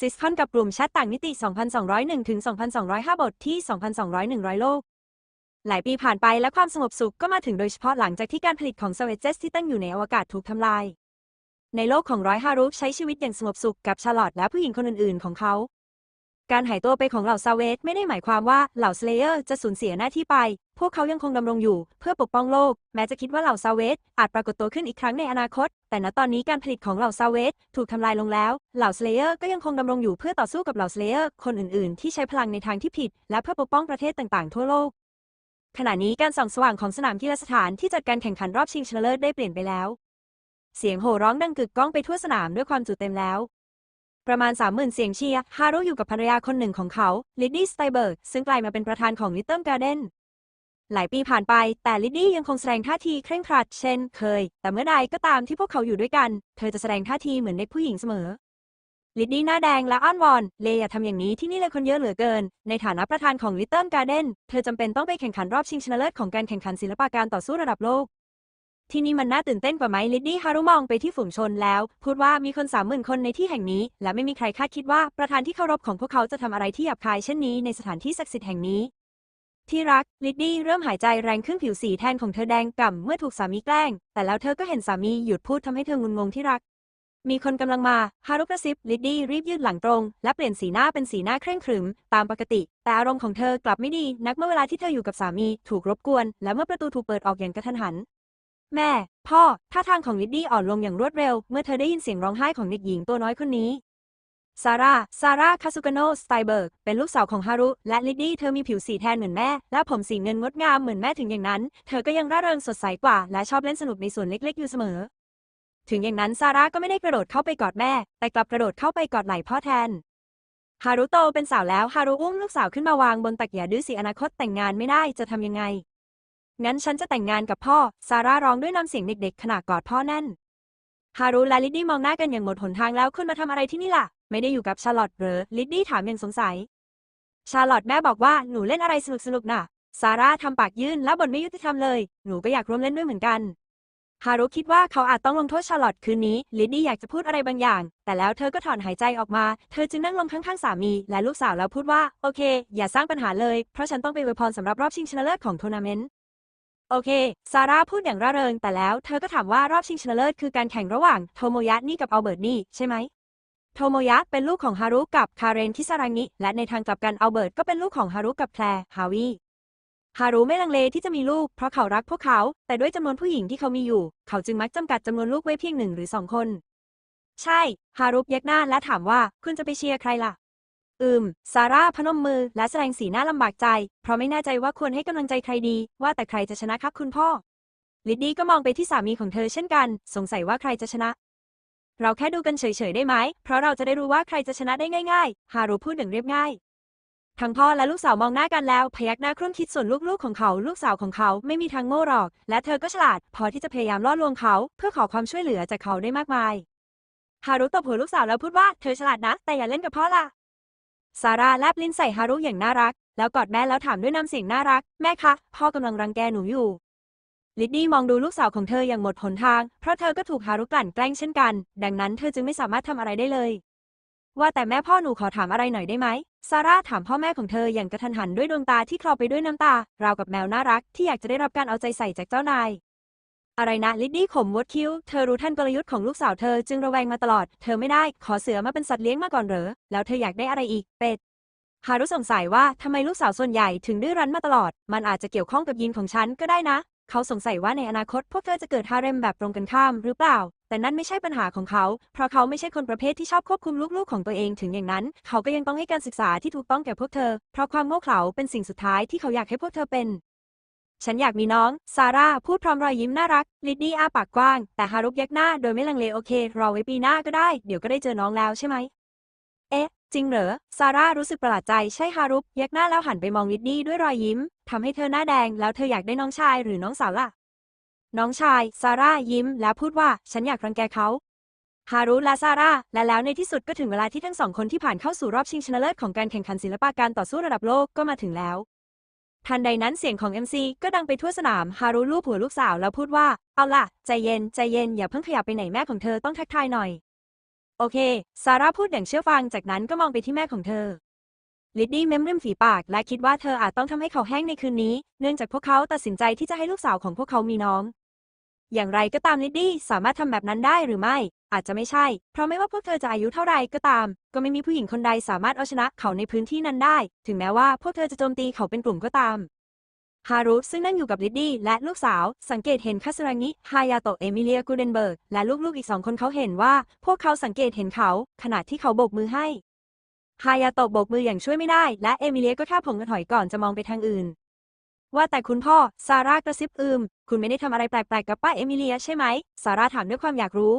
ซิสคอนกับกลุ่มแชทต่างนิติ 2,201 ถึง 2,205 บทที่ 2,201โลก หลายปีผ่านไปและความสงบสุขก็มาถึงโดยเฉพาะหลังจากที่การผลิตของสเวเจสที่ตั้งอยู่ในอวกาศถูกทำลาย ในโลกของร้อยฮารุใช้ชีวิตอย่างสงบสุขกับชาลอตและผู้หญิงคนอื่นๆ ของเขา การหายตัวไปของเหล่าซาเวตไม่ได้หมายความว่าเหล่าสเลเยอร์จะสูญเสียหน้าที่ไป พวกเขายังคงดำรงอยู่ เพื่อปกป้องโลก แม้จะคิดว่าเหล่าซาเวตอาจปรากฏตัวขึ้นอีกครั้งในอนาคต แต่ณตอนนี้การผลิตของเหล่าซาเวตถูกทำลายลงแล้ว เหล่าสเลเยอร์ก็ยังคงดำรงอยู่เพื่อต่อสู้กับเหล่าสเลเยอร์คนอื่นๆ ที่ใช้พลังในทางที่ผิด และเพื่อปกป้องประเทศต่างๆ ทั่วโลก ขณะนี้การส่องสว่างของสนามกีฬาสถานที่จัดการแข่งขันรอบชิงชนะเลิศได้เปลี่ยนไปแล้ว เสียงโห่ร้องดังกึกก้องไปทั่วสนามด้วยความจุเต็มแล้ว ประมาณ 30,000 เสียงเชียร์ ฮารุอยู่กับภรรยาคนหนึ่งของเขา ลิดดี้สไตเบิร์ก ซึ่งกลายมาเป็นประธานของลิตเติ้ลการ์เดนหลายปีผ่านไป แต่ลิดดี้ยังคงแสดงท่าทีเคร่งครัดเช่นเคย แต่เมื่อใดก็ตามที่พวกเขาอยู่ด้วยกัน เธอจะแสดงท่าทีเหมือนเด็กผู้หญิงเสมอ ลิดดี้หน้าแดงและอ้อนวอน เลอย่าทำอย่างนี้ที่นี่เลยคนเยอะเหลือเกิน ในฐานะประธานของลิตเติ้ลการ์เดนเธอจำเป็นต้องไปแข่งขันรอบชิงชนะเลิศของการแข่งขันศิลปะการต่อสู้ระดับโลก ที่นี่มันน่าตื่นเต้นกว่าไหมลิดดี้ฮารุมองไปที่ฝูงชนแล้ว พูดว่ามีคนสามหมื่นคนในที่แห่งนี้ และไม่มีใครคาดคิดว่าประธานที่เคารพของพวกเขาจะทำอะไรที่หยาบคายเช่นนี้ในสถานที่ศักดิ์สิทธิ์แห่งนี้ ที่รักลิดดี้เริ่มหายใจแรงขึ้นผิวสีแทนของเธอแดงก่ำเมื่อถูกสามีแกล้ง แต่แล้วเธอก็เห็นสามีหยุดพูดทำให้เธองุนงงที่รัก มีคนกำลังมาฮารุกระซิบลิดดี้รีบยืดหลังตรง และเปลี่ยนสีหน้าเป็นสีหน้าเคร่งขรึม ตามปกติ แต่อารมณ์ของเธอกลับไม่ดี นักเมื่อเวลาที่เธออยู่กับสามีถูกรบกวน และเมื่อประตูถูกเปิดออกอย่างกระทันหัน แม่ พ่อ ท่าทางของลิดดี้อ่อนลงอย่างรวดเร็ว เมื่อเธอได้ยินเสียงร้องไห้ของเด็กหญิงตัวน้อยคนนี้ ซาร่า ซาร่า คาซุกโนสไตเบิร์ก เป็นลูกสาวของฮารุ และลิดดี้ เธอมีผิวสีแทนเหมือนแม่ และผมสีเงินงดงามเหมือนแม่ถึงอย่างนั้น เธอก็ยังร่าเริงสดใสกว่า และชอบเล่นสนุกในส่วนเล็กๆ อยู่เสมอ ถึงอย่างนั้นซาร่าก็ไม่ได้กระโดดเข้าไปกอดแม่ แต่กลับกระโดดเข้าไปกอดไหล่พ่อแทน ฮารุโตเป็นสาวแล้ว ฮารุอุ้มลูกสาวขึ้นมาวางบนตักอย่าดื้อสิอนาคตแต่งงานไม่ได้ จะทำยังไง งั้นฉันจะแต่งงานกับพ่อ ซาร่าร้องด้วยน้ำเสียงเด็กๆ ขณะกอดพ่อแน่น ฮารุและลิดดี้มองหน้ากันอย่างหมดหนทางแล้วคุณมาทำอะไรที่นี่ล่ะ ไม่ได้อยู่กับชาร์ลอตเหรอ ลิดดี้ถามอย่างสงสัย ชาร์ลอตแม่บอกว่าหนูเล่นอะไรสนุกๆน่ะ ซาร่าทำปากยื่นและบ่นไม่ยุติธรรมเลย หนูก็อยากร่วมเล่นด้วยเหมือนกัน ฮารุคิดว่าเขาอาจต้องลงโทษชาร์ลอตคืนนี้ ลิดดี้อยากจะพูดอะไรบางอย่าง แต่แล้วเธอก็ถอนหายใจออกมา เธอจึงนั่งลงข้างๆสามี และลูกสาวแล้วพูดว่า โอเค อย่าสร้างปัญหาเลย เพราะฉันต้องไปอวยพรสำหรับรอบชิงชนะเลิศของทัวร์นาเมนต์ โอเค ซาร่าพูดอย่างร่าเริง แต่แล้วเธอก็ถามว่ารอบชิงชนะเลิศคือการแข่งระหว่างโทโมยะนี่กับอัลเบิร์ตนี่ใช่ไหม โทโมยะเป็นลูกของฮารุกับคาเรนคิซารังิและในทางกลับกันอัลเบิร์ตก็เป็นลูกของฮารุกับแคลร์ฮาวีฮารุไม่ลังเลที่จะมีลูกเพราะเขารักพวกเขา แต่ด้วยจำนวนผู้หญิงที่เขามีอยู่ เขาจึงมักจำกัดจำนวนลูกไว้เพียงหนึ่งหรือสองคน ใช่ ฮารุยักหน้าและถามว่าคุณจะไปเชียร์ใครล่ะ อืม ซาร่าพนมมือและแสดงสีหน้าลำบากใจ เพราะไม่แน่ใจว่าควรให้กำลังใจใครดี ว่าแต่ใครจะชนะครับคุณพ่อ ลิดดี้ก็มองไปที่สามีของเธอเช่นกัน สงสัยว่าใครจะชนะ เราแค่ดูกันเฉยๆได้ไหม เพราะเราจะได้รู้ว่าใครจะชนะได้ง่ายๆ ฮารุพูดอย่างเรียบง่าย ทั้งพ่อและลูกสาวมองหน้ากันแล้ว พยักหน้าครุ่นคิดส่วนลูกๆของเขา ลูกสาวของเขาไม่มีทางโง่หรอก และเธอก็ฉลาด พอที่จะพยายามล่อลวงเขา เพื่อขอความช่วยเหลือจากเขาได้มากมาย ฮารุตบหัวลูกสาวแล้วพูดว่าเธอฉลาดนะ แต่อย่าเล่นกับพ่อล่ะ ซาร่าแลบลิ้นใส่ฮารุอย่างน่ารัก แล้วกอดแม่แล้วถามด้วยน้ำเสียงน่ารัก แม่คะ พ่อกำลังรังแกหนูอยู่ ลิดดี้มองดูลูกสาวของเธออย่างหมดหนทาง เพราะเธอก็ถูกฮารุกลั่นแกล้งเช่นกัน ดังนั้นเธอจึงไม่สามารถทำอะไรได้เลย ว่าแต่แม่พ่อหนูขอถามอะไรหน่อยได้ไหม ซาร่าถามพ่อแม่ของเธออย่างกระทันหันด้วยดวงตาที่คลอไปด้วยน้ำตาราวกับแมวน่ารักที่อยากจะได้รับการเอาใจใส่จากเจ้านาย อะไรนะลิดดี้ขมวดคิ้ว เธอรู้ทันกลยุทธ์ของลูกสาวเธอจึงระแวงมาตลอด เธอไม่ได้ ขอเสือมาเป็นสัตว์เลี้ยงมาก่อนเหรอ แล้วเธออยากได้อะไรอีก เป็ด ฮารุสงสัยว่าทำไมลูกสาวส่วนใหญ่ถึงดื้อรั้นมาตลอด มันอาจจะเกี่ยวข้องกับยีนของฉันก็ได้นะ เขาสงสัยว่าในอนาคตพวกเธอจะเกิดฮาเร็มแบบตรงกันข้ามหรือเปล่า แต่นั่นไม่ใช่ปัญหาของเขา เพราะเขาไม่ใช่คนประเภทที่ชอบควบคุมลูกๆของตัวเองถึงอย่างนั้น เขาก็ยังต้องให้การศึกษาที่ถูกต้องแก่พวกเธอ เพราะความโง่เขลาเป็นสิ่งสุดท้ายที่เขาอยากให้พวกเธอเป็น ฉันอยากมีน้อง ซาร่าพูดพร้อมรอยยิ้มน่ารัก ลิดดี้อ้าปากกว้าง แต่ฮารุยักหน้าโดยไม่ลังเลโอเค รอไว้ปีหน้าก็ได้ เดี๋ยวก็ได้เจอน้องแล้วใช่ไหม เอ๊ะ จริงเหรอ ซาร่ารู้สึกประหลาดใจ ใช่ฮารุยักหน้าแล้วหันไปมองลิดดี้ด้วยรอยยิ้มทำให้เธอหน้าแดง แล้วเธออยากได้น้องชายหรือน้องสาวล่ะ น้องชาย ซาร่ายิ้ม แล้วพูดว่า ฉันอยากรังแกเขาฮารุและซาร่าและแล้วในที่สุดก็ถึงเวลาที่ทั้งสองคนที่ผ่านเข้าสู่รอบชิงชนะเลิศของการแข่งขันศิลปะการต่อสู้ระดับโลกก็มาถึงแล้ว ทันใดนั้นเสียงของ MC ก็ดังไปทั่วสนาม ฮารุลูบหัวลูกสาวแล้วพูดว่า เอาล่ะ ใจเย็น ใจเย็น อย่าเพิ่งขยับไปไหนแม่ของเธอต้องทักทายหน่อย โอเค ซาร่าพูดอย่างเชื่อฟัง จากนั้นก็มองไปที่แม่ของเธอ ลิดดี้เม้มริมฝีปาก และคิดว่าเธออาจต้องทำให้เขาแห้งในคืนนี้ เนื่องจากพวกเขาตัดสินใจที่จะให้ลูกสาวของพวกเขามีน้อง อย่างไรก็ตามลิดดี้สามารถทำแบบนั้นได้หรือไม่ อาจจะไม่ใช่ เพราะไม่ว่าพวกเธอจะอายุเท่าไรก็ตาม ก็ไม่มีผู้หญิงคนใดสามารถเอาชนะเขาในพื้นที่นั้นได้ ถึงแม้ว่าพวกเธอจะโจมตีเขาเป็นกลุ่มก็ตามฮารุซึ่งนั่งอยู่กับลิดดี้และลูกสาว สังเกตเห็นคาสรางิฮายาโตะเอมิเลียกูเดนเบิร์ก และลูกๆอีกสองคนเขาเห็นว่า พวกเขาสังเกตเห็นเขา ขณะที่เขาโบกมือให้ฮายาโตะโบกมืออย่างช่วยไม่ได้ และเอมิเลียก็แค่ผงกระถอยก่อนจะมองไปทางอื่น ว่าแต่คุณพ่อ ซาร่ากระซิบอืม คุณไม่ได้ทำอะไรแปลกๆกับป้าเอมิเลียใช่ไหม ซาร่าถามด้วยความอยากรู้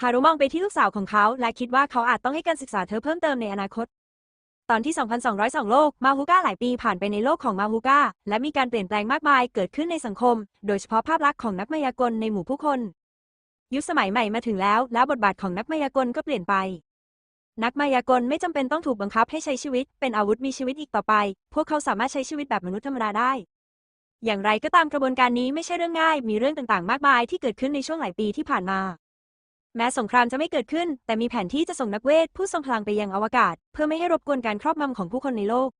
ฮารุมองไปที่ลูกสาวของเขา และคิดว่าเขาอาจต้องให้การศึกษาเธอเพิ่มเติมในอนาคต ตอนที่ 2202 โลก มาฮูก้าหลายปีผ่านไปในโลกของมาฮูก้า และมีการเปลี่ยนแปลงมากมายเกิดขึ้นในสังคม โดยเฉพาะภาพลักษณ์ของนักมายากลในหมู่ผู้คน ยุคสมัยใหม่มาถึงแล้ว และบทบาทของนักมายากลก็เปลี่ยนไป นักมายากลไม่จำเป็นต้องถูกบังคับให้ใช้ชีวิตเป็นอาวุธมีชีวิตอีกต่อไป พวกเขาสามารถใช้ชีวิตแบบมนุษย์ธรรมดาได้ อย่างไรก็ตามกระบวนการนี้ไม่ใช่เรื่องง่าย มีเรื่องต่างๆ มากมายที่เกิดขึ้นในช่วงหลายปีที่ผ่านมา แม้สงครามจะไม่เกิดขึ้น แต่มีแผนที่จะส่งนักเวทผู้ทรงพลังไปยังอวกาศ เพื่อไม่ให้รบกวนการครอบงำของผู้คนในโลก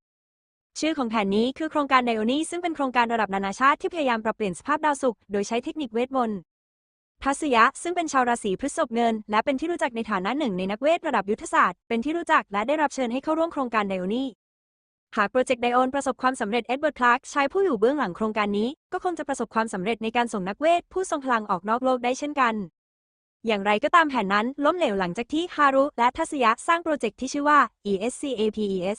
ชื่อของแผนนี้คือโครงการไดโอนีซึ่งเป็นโครงการระดับนานาชาติที่พยายามปรับเปลี่ยนสภาพดาวศุกร์โดยใช้เทคนิคเวทมนต์ ทัศยะ ซึ่งเป็นชาวราศีพฤษภเงิน และเป็นที่รู้จักในฐานะหนึ่งในนักเวทระดับยุทธศาสตร์ เป็นที่รู้จักและได้รับเชิญให้เข้าร่วมโครงการไดโอนี่หากโปรเจกต์ไดโอนประสบความสำเร็จเอ็ดเวิร์ดคลาร์กชายผู้อยู่เบื้องหลังโครงการนี้ ก็คงจะประสบความสำเร็จในการส่งนักเวท ผู้ทรงพลังออกนอกโลกได้เช่นกัน อย่างไรก็ตามแผนนั้นล้มเหลวหลังจากที่ฮารุและทัศยะสร้างโปรเจกต์ที่ชื่อว่า ESCAPES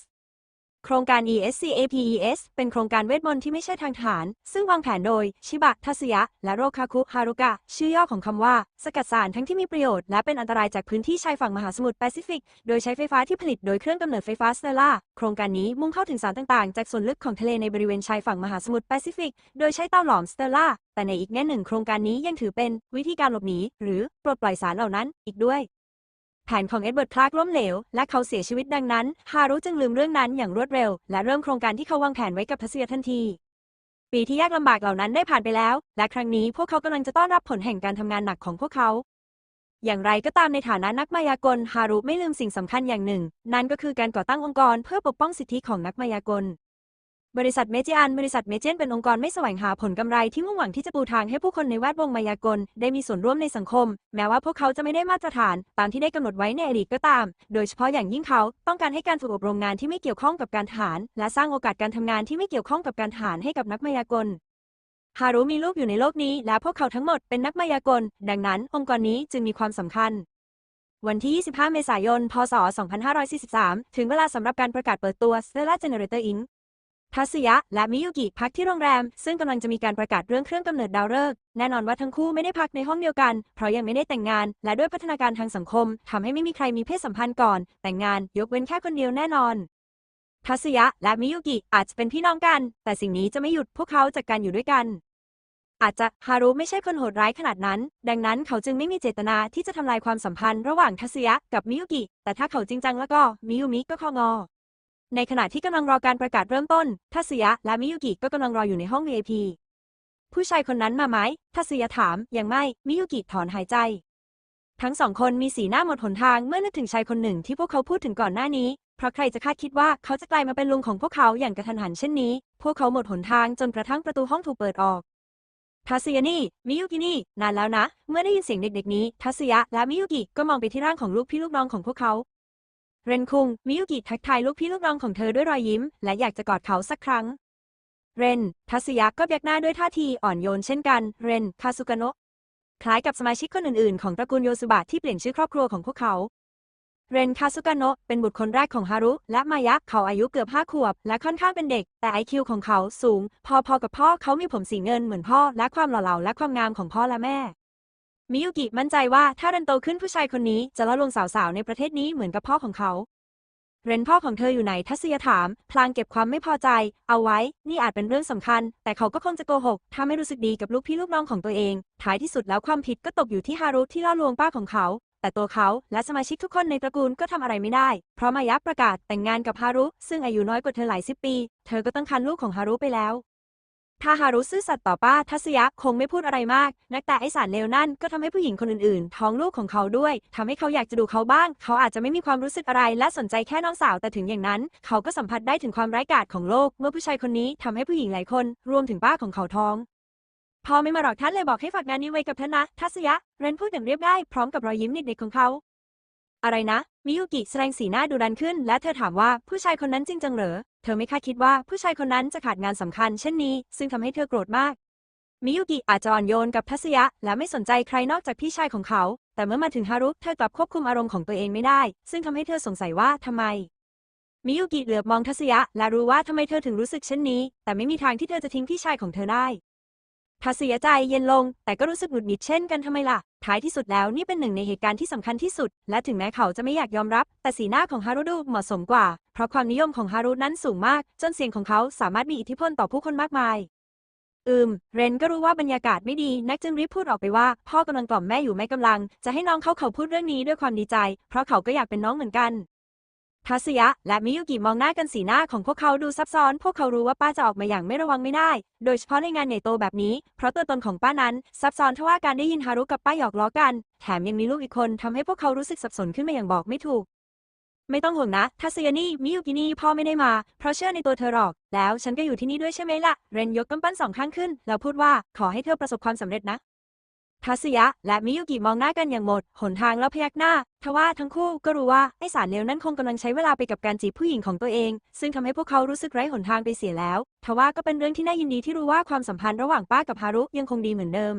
โครงการ ESCAPES เป็นโครงการเวทมนต์ที่ไม่ใช่ทางทหารซึ่งวางแผนโดย ชิบะ ทัศยะ และโรคาคุ ฮารุกะ ชื่อย่อของคำว่า สกัดสารทั้งที่มีประโยชน์ และเป็นอันตรายจากพื้นที่ชายฝั่งมหาสมุทรแปซิฟิก โดยใช้ไฟฟ้าที่ผลิตโดยเครื่องกำเนิดไฟฟ้าสเตลล่า โครงการนี้มุ่งเข้าถึงสารต่างๆ จากส่วนลึกของทะเลในบริเวณชายฝั่งมหาสมุทรแปซิฟิก โดยใช้เตาหลอมสเตลล่า แต่ในอีกแง่หนึ่งโครงการนี้ยังถือเป็นวิธีการหลบหนีหรือปลดปล่อยสารเหล่านั้นอีกด้วย แผนของเอ็ดเวิร์ดคลาร์กล้มเหลว และเขาเสียชีวิตดังนั้น ฮารุจึงลืมเรื่องนั้นอย่างรวดเร็ว และเริ่มโครงการที่เขาวางแผนไว้กับทัศยทันที ปีที่ยากลำบากเหล่านั้นได้ผ่านไปแล้ว และครั้งนี้พวกเขากำลังจะต้อนรับผลแห่งการทำงานหนักของพวกเขา อย่างไรก็ตามในฐานะนักมายากล ฮารุไม่ลืมสิ่งสำคัญอย่างหนึ่ง นั่นก็คือการก่อตั้งองค์กรเพื่อปกป้องสิทธิของนักมายากล บริษัทเมจิอัน บริษัทเมเจนเป็นองค์กรไม่แสวงหาผลกำไรที่มุ่งหวังที่จะปูทางให้ผู้คนในแวดวงมายากล ได้มีส่วนร่วมในสังคม แม้ว่าพวกเขาจะไม่ได้มาตรฐาน ตามที่ได้กำหนดไว้ในอดีตก็ตาม โดยเฉพาะอย่างยิ่งเขาต้องการให้การฝึกอบรมงานที่ไม่เกี่ยวข้องกับการทหาร และสร้างโอกาสการทำงานที่ไม่เกี่ยวข้องกับการทหารให้กับนักมายากลฮารุมีลูกอยู่ในโลกนี้ และพวกเขาทั้งหมดเป็นนักมายากล ดังนั้น องค์กรนี้จึงมีความสำคัญวันที่ 25 เมษายน พศ 2543 ถึงเวลาสำหรับการประกาศเปิดตัว Stellar Generator Inc. ทัศยะ และมิยุกิพักที่โรงแรม ซึ่งกำลังจะมีการประกาศเรื่องเครื่องกำเนิดดาวฤกษ์แน่นอนว่าทั้งคู่ไม่ได้พักในห้องเดียวกัน เพราะยังไม่ได้แต่งงาน และด้วยพัฒนาการทางสังคมทำให้ไม่มีใครมีเพศสัมพันธ์ก่อน แต่งงานยกเว้นแค่คนเดียวแน่นอนทัศยะ และมิยุกิอาจจะเป็นพี่น้องกัน แต่สิ่งนี้จะไม่หยุดพวกเขาจากการอยู่ด้วยกัน อาจจะฮารุไม่ใช่คนโหดร้ายขนาดนั้น ดังนั้นเขาจึงไม่มีเจตนาที่จะทำลายความสัมพันธ์ระหว่างทัศยะกับมิยุกิ แต่ถ้าเขาจริงจังแล้วก็มิยุมิก็คองอ ในขณะที่กำลังรอการประกาศเริ่มต้น ทัศยะและมิยุกิก็กำลังรออยู่ในห้อง VIP ผู้ชายคนนั้นมาไหม ทัศยะถาม ยังไม่ มิยุกิถอนหายใจ ทั้งสองคนมีสีหน้าหมดหนทางเมื่อนึกถึงชายคนหนึ่งที่พวกเขาพูดถึงก่อนหน้านี้ เพราะใครจะคาดคิดว่าเขาจะกลายมาเป็นลุงของพวกเขาอย่างกระทันหันเช่นนี้ พวกเขาหมดหนทางจนกระทั่งประตูห้องถูกเปิดออก ทัศยะนี่ มิยุกินี่ นานแล้วนะ เมื่อได้ยินเสียงเด็กๆนี้ ทัศยะและมิยุกิก็มองไปที่ร่างของลูกพี่ลูกน้องของพวกเขา เรนคุง มิยุกิทักทายลูกพี่ลูกน้องของเธอด้วยรอยยิ้ม และอยากจะกอดเขาสักครั้ง เรน ทัศยะก็ยักหน้าด้วยท่าทีอ่อนโยนเช่นกัน เรน คาซุกโนะคล้ายกับสมาชิกคนอื่นๆ ของตระกูลโยสุบะที่เปลี่ยนชื่อครอบครัวของพวกเขา เรน คาซุกโนะเป็นบุตรคนแรกของฮารุ และมายะ เขาอายุเกือบห้าขวบ และค่อนข้างเป็นเด็ก แต่ไอคิวของเขาสูง พอๆกับพ่อ เขามีผมสีเงินเหมือนพ่อ และความหล่อเหลาและความงามของพ่อและแม่ มิยุกิมั่นใจว่าถ้าเรนโตขึ้นผู้ชายคนนี้จะละลวงสาวๆ ในประเทศนี้เหมือนกับพ่อของเขา เรนพ่อของเธออยู่ไหนทัศยถาม พลางเก็บความไม่พอใจ เอาไว้ นี่อาจเป็นเรื่องสำคัญ แต่เขาก็คงจะโกหก ถ้าไม่รู้สึกดีกับลูกพี่ลูกน้องของตัวเอง ท้ายที่สุดแล้วความผิดก็ตกอยู่ที่ฮารุที่ล่อลวงป้าของเขา แต่ตัวเขาและสมาชิกทุกคนในตระกูลก็ทำอะไรไม่ได้ เพราะมายะประกาศแต่งงานกับฮารุ ซึ่งอายุน้อยกว่าเธอหลายสิบปี เธอก็ตั้งครรภ์ลูกของฮารุไปแล้ว ถ้าฮารุซื่อสัตย์ต่อป้าทัศยะคงไม่พูดอะไรมาก นักแต่ไอสารเลวนั่นก็ทำให้ผู้หญิงคนอื่นๆ ท้องลูกของเขาด้วยทำให้เขาอยากจะดูเขาบ้าง เขาอาจจะไม่มีความรู้สึกอะไร และสนใจแค่น้องสาวแต่ถึงอย่างนั้น เขาก็สัมผัสได้ถึงความร้ายกาจของโลก เมื่อผู้ชายคนนี้ทำให้ผู้หญิงหลายคน รวมถึงป้าของเขาท้องพอไม่มาหรอกท่านเลยบอกให้ฝากงานนี้ไว้กับท่านนะทัศยะเรนพูดอย่างเรียบง่ายพร้อมกับรอยยิ้มเด็กๆของเขา อะไรนะ มิยุกิแสดงสีหน้าดุดันขึ้น และเธอถามว่าผู้ชายคนนั้นจริงจังเหรอ เธอไม่คาดคิดว่าผู้ชายคนนั้นจะขาดงานสำคัญ เช่นนี้ ซึ่งทำให้เธอโกรธมาก มิยุกิอาจจะอ่อนโยนกับทัศยะ และไม่สนใจใครนอกจากพี่ชายของเขา แต่เมื่อมาถึงฮารุเธอกลับควบคุมอารมณ์ของตัวเองไม่ได้ ซึ่งทำให้เธอสงสัยว่าทำไม มิยุกิเหลือบมองทัศยะ และรู้ว่าทำไมเธอถึงรู้สึกเช่นนี้ แต่ไม่มีทางที่เธอจะทิ้งพี่ชายของเธอได้ทัศยะใจเย็นลง แต่ก็รู้สึกหงุดหงิดเช่นกันทำไมล่ะ ท้ายที่สุดแล้วนี่เป็นหนึ่งในเหตุการณ์ที่สำคัญที่สุด และถึงแม้เขาจะไม่อยากยอมรับ แต่สีหน้าของฮารุดูเหมาะสมกว่า เพราะความนิยมของฮารุนั้นสูงมาก จนเสียงของเขาสามารถมีอิทธิพลต่อผู้คนมากมาย อืม เรนก็รู้ว่าบรรยากาศไม่ดี นักจึงรีบพูดออกไปว่า พ่อกำลังกล่อมแม่อยู่ไม่กำลัง จะให้น้องเขาเขาพูดเรื่องนี้ด้วยความดีใจ เพราะเขาก็อยากเป็นน้องเหมือนกัน ทัศยะ และมิยุกิมองหน้ากันสีหน้าของพวกเขาดูซับซ้อน พวกเขารู้ว่าป้าจะออกมาอย่างไม่ระวังไม่ได้ โดยเฉพาะในงานใหญ่โตแบบนี้ เพราะตัวตนของป้านั้น ซับซ้อนทว่าการได้ยินฮารุกับป้าหยอกล้อกัน แถมยังมีลูกอีกคนทำให้พวกเขารู้สึกสับสนขึ้นมาอย่างบอกไม่ถูก ไม่ต้องห่วงนะทัศยานี่มิยุกินี่พ่อไม่ได้มา เพราะเชื่อในตัวเธอหรอก แล้วฉันก็อยู่ที่นี่ด้วยใช่ไหมล่ะ เรนยกกำปั้นสองข้างขึ้น แล้วพูดว่าขอให้เธอประสบความสำเร็จนะ ทัศยะ และมิยุกิมองหน้ากันอย่างหมด หนทางแล้วพยักหน้า ทว่าทั้งคู่ก็รู้ว่า ไอสารเลวนั้นคงกำลังใช้เวลาไปกับการจีบผู้หญิงของตัวเอง ซึ่งทำให้พวกเขารู้สึกไร้หนทางไปเสียแล้ว ทว่าก็เป็นเรื่องที่น่ายินดีที่รู้ว่าความสัมพันธ์ระหว่างป้ากับฮารุยังคงดีเหมือนเดิม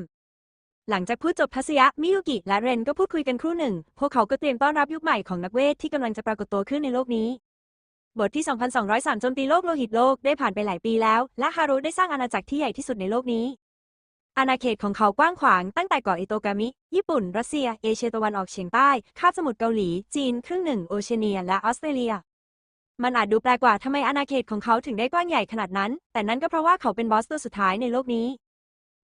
หลังจากพูดจบทัศยะ มิยุกิ และเรนก็พูดคุยกันครู่หนึ่ง พวกเขาก็เตรียมต้อนรับยุคใหม่ของนักเวทที่กำลังจะปรากฏตัวขึ้นในโลกนี้ บทที่ 2203 โจมตีโลกโลหิตโลกได้ผ่านไปหลายปีแล้ว และฮารุได้สร้างอาณาจักรที่ใหญ่ที่สุดในโลกนี้ อาณาเขตของเขากว้างขวางตั้งแต่เกาะอิโตกามิ ญี่ปุ่น รัสเซีย เอเชียตะวันออกเฉียงใต้ คาบสมุทรเกาหลี จีน ครึ่งหนึ่ง โอเชียเนีย และออสเตรเลีย มันอาจดูแปลกกว่าทำไมอาณาเขตของเขาถึงได้กว้างใหญ่ขนาดนั้น แต่นั่นก็เพราะว่าเขาเป็นบอสตัวสุดท้ายในโลกนี้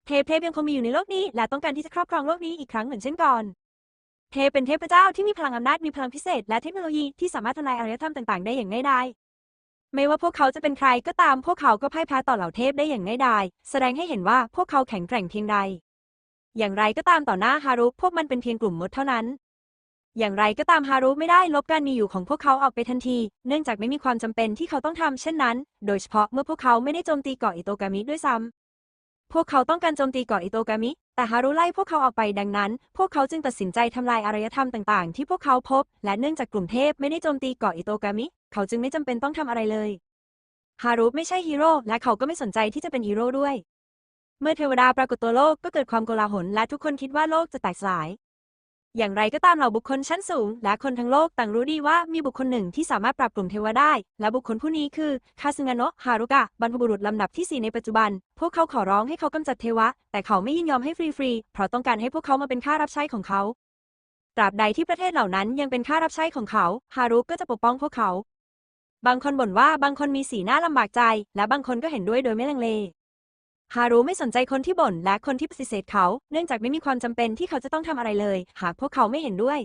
เทพเทพยังคงมีอยู่ในโลกนี้ และต้องการที่จะครอบครองโลกนี้อีกครั้งเหมือนเช่นก่อน เทพเป็นเทพเจ้าที่มีพลังอำนาจ มีพลังพิเศษ และเทคโนโลยีที่สามารถทำลายอารยธรรมต่างๆ ได้อย่างง่ายดาย ไม่ว่าพวกเขาจะเป็นใครก็ตามพวกเขาก็พ่ายแพ้ต่อเหล่าเทพได้อย่างง่ายดายแสดงให้เห็นว่าพวกเขาแข็งแกร่งเพียงใด อย่างไรก็ตามต่อหน้าฮารุพวกมันเป็นเพียงกลุ่มมดเท่านั้น อย่างไรก็ตามฮารุไม่ได้ลบการมีอยู่ของพวกเขาออกไปทันที เนื่องจากไม่มีความจำเป็นที่เขาต้องทำเช่นนั้น โดยเฉพาะเมื่อพวกเขาไม่ได้โจมตีเกาะอิโตกามิด้วยซ้ำพวกเขาต้องการโจมตีเกาะอิโตกามิ แต่ฮารุไล่พวกเขาออกไปดังนั้น พวกเขาจึงตัดสินใจทำลายอารยธรรมต่างๆ ที่พวกเขาพบ และเนื่องจากกลุ่มเทพไม่ได้โจมตีเกาะอิโตกามิ เขาจึงไม่จำเป็นต้องทำอะไรเลยฮารุไม่ใช่ฮีโร่และเขาก็ไม่สนใจที่จะเป็นฮีโร่ด้วย เมื่อเทวดาปรากฏตัวโลกก็เกิดความโกลาหลและทุกคนคิดว่าโลกจะแตกสลาย อย่างไรก็ตามเหล่าบุคคลชั้นสูง และคนทั้งโลกต่างรู้ดีว่ามีบุคคลหนึ่งที่สามารถปรับกลุ่มเทวดาได้ และบุคคลผู้นี้คือคาซึงาโนะฮารุกะบรรพบุรุษลำดับที่สี่ในปัจจุบัน พวกเขาขอร้องให้เขากำจัดเทวะ แต่เขาไม่ยินยอมให้ฟรีๆเพราะต้องการให้พวกเขามาเป็นข้ารับใช้ของเขา ตราบใดที่ประเทศเหล่านั้นยังเป็นข้ารับใช้ของเขา ฮารุก็จะปกป้องพวกเขา บางคนบ่นว่าบางคนมีสีหน้าลำบากใจ และบางคนก็เห็นด้วยโดยไม่ลังเล ฮารุไม่สนใจคนที่บ่นและคนที่ปฏิเสธเขา เนื่องจากไม่มีความจำเป็นที่เขาจะต้องทำอะไรเลย หากพวกเขาไม่เห็นด้วย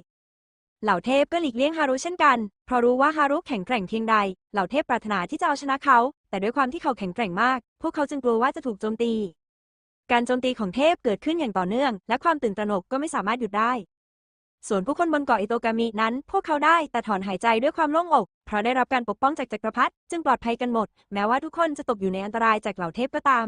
เหล่าเทพก็หลีกเลี่ยงฮารุเช่นกัน เพราะรู้ว่าฮารุแข็งแกร่งเพียงใด เหล่าเทพปรารถนาที่จะเอาชนะเขา แต่ด้วยความที่เขาแข็งแกร่งมาก พวกเขาจึงกลัวว่าจะถูกโจมตี การโจมตีของเทพเกิดขึ้นอย่างต่อเนื่อง และความตื่นตระหนกก็ไม่สามารถหยุดได้ ส่วนผู้คนบนเกาะอิโตกามินั้น พวกเขาได้แต่ถอนหายใจด้วยความโล่งอก เพราะได้รับการปกป้องจากจักรพรรดิจึงปลอดภัยกันหมด แม้ว่าทุกคนจะตกอยู่ในอันตรายจากเหล่าเทพก็ตาม